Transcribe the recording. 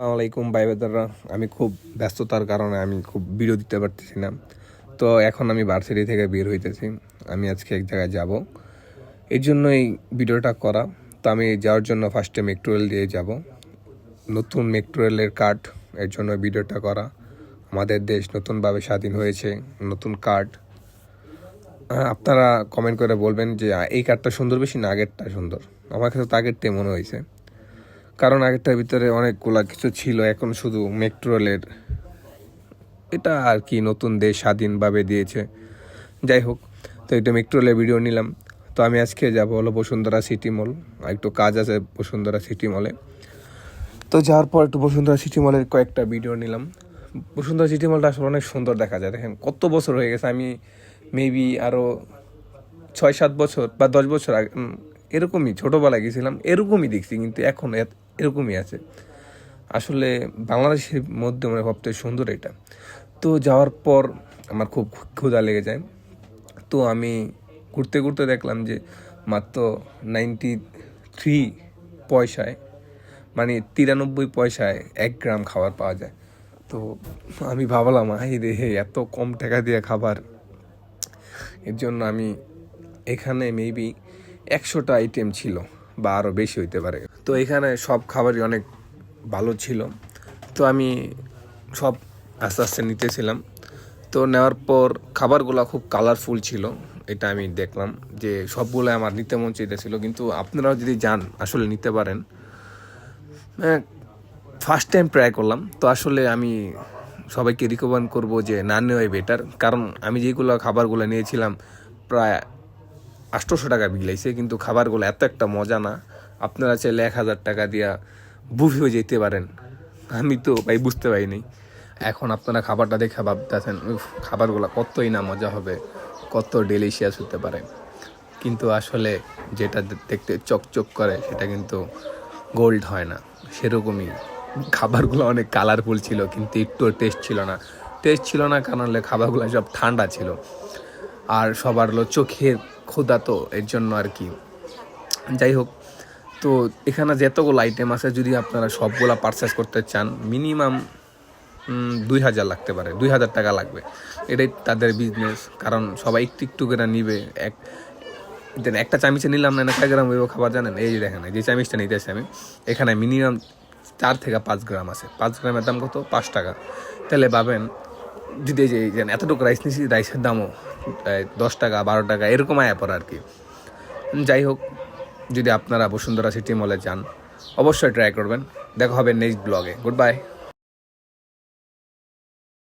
আসসালামাইকুম ভাই বেদাররা আমি খুব ব্যস্ততার কারণে আমি খুব ভিডিও দিতে পারতেছি না। তো এখন আমি ভার্সিটি থেকে বের হইতেছি। আমি আজকে এক জায়গায় যাব। এর জন্য এই ভিডিওটা করা। তো আমি যাওয়ার জন্য ফার্স্টে মেট্রো রেল দিয়ে যাব। নতুন মেট্রো রেলের কার্ড এর জন্য ভিডিওটা করা। আমাদের দেশ নতুনভাবে স্বাধীন হয়েছে, নতুন কার্ড আপনারা কমেন্ট করে বলবেন যে এই কার্ডটা সুন্দর বেশি না আগেরটা সুন্দর? আমার কাছে তো আগেরটাই মনে হয়েছে। কারণ আগেরটার ভিতরে অনেকগুলা কিছু ছিল, এখন শুধু মেট্রো রেলের এটা আর কি নতুন দেশ স্বাধীনভাবে দিয়েছে। যাই হোক, তো এটা মেট্রোলের ভিডিও নিলাম। তো আমি আজকে যাব হলো বসুন্ধরা সিটি মল একটু কাজ আছে বসুন্ধরা সিটি মলে। তো যাওয়ার পর একটু বসুন্ধরা সিটি মলের কয়েকটা ভিডিও নিলাম। বসুন্ধরা সিটি মলটা আসলে অনেক সুন্দর দেখা যায়, দেখেন কত বছর হয়ে গেছে। আমি মেবি আরও ছয় সাত বছর বা দশ বছর আগে এরকমই ছোটোবেলায় গেছিলাম, এরকমই দেখছি, কিন্তু এখন এরকমই আছে। আসলে বাংলাদেশের মধ্যে মানে সবথেকে সুন্দর এটা। তো যাওয়ার পর আমার খুব ক্ষুধা লেগে যায়। তো আমি ঘুরতে ঘুরতে দেখলাম যে মাত্র নাইনটি থ্রি পয়সায় মানে তিরানব্বই পয়সায় এক গ্রাম খাবার পাওয়া যায়। তো আমি ভাবলাম হাই রে, এত কম টাকা দিয়ে খাবার। এর জন্য আমি এখানে মেবি একশোটা আইটেম ছিল বা আরও বেশি হইতে পারে। তো এখানে সব খাবারই অনেক ভালো ছিল। তো আমি সব আস্তে আস্তে নিতেছিলাম। তো নেওয়ার পর খাবারগুলো খুব কালারফুল ছিল, এটা আমি দেখলাম যে সবগুলো আমার নিতে মন চাইতেছিল। কিন্তু আপনারাও যদি যান, আসলে নিতে পারেন। ফার্স্ট টাইম ট্রাই করলাম। তো আসলে আমি সবাইকে রিকমেন্ড করব যে না নেওয়াই বেটার কারণ আমি যেগুলো খাবারগুলো নিয়েছিলাম, প্রায় আটশোশো টাকা বিলাইছে কিন্তু খাবারগুলো এত একটা মজা না। আপনারা চাইলে এক হাজার টাকা দিয়া বুফেও যেতে পারেন। আমি তো ভাই বুঝতে পারিনি এখন আপনারা খাবারটা দেখে ভাবতেছেন খাবারগুলো কতই না মজা হবে, কত ডেলিশিয়াস হতে পারে। কিন্তু আসলে যেটা দেখতে চকচক করে, সেটা কিন্তু গোল্ড হয় না। সেরকমই খাবারগুলো অনেক কালারফুল ছিল, কিন্তু একটু টেস্ট ছিল না। টেস্ট ছিল না কারণ খাবারগুলো সব ঠান্ডা ছিল। আর সবার হলো চোখের ক্ষুধা তো এর জন্য আর কি। যাই হোক তো এখানে যতগুলো আইটেম আছে, যদি আপনারা সবগুলো পারচেস করতে চান মিনিমাম দুই হাজার লাগতে পারে, দুই হাজার টাকা লাগবে। এটাই তাদের বিজনেস কারণ সবাই একটু একটু করে নিবে। এক, দেন একটা চামিচে নিলাম না একটা গ্রাম হইব খাবার জানেন? এই দেখেন যে চামিচটা নিতেছি আমি। এখানে মিনিমাম চার থেকে পাঁচ গ্রাম আছে। পাঁচ গ্রামের দাম কত? পাঁচ টাকা। তাহলে ভাবেন, যদি যে এতটুকু রাইস নিছি রাইসের দামও দশ টাকা, বারো টাকা, এরকম আয়া পড়ে আর কি। যাই হোক যদি আপনারা বসুন্ধরা সিটি মলে যান, অবশ্যই ট্রাই করবেন। দেখা হবে নেক্সট ব্লগে গুড বাই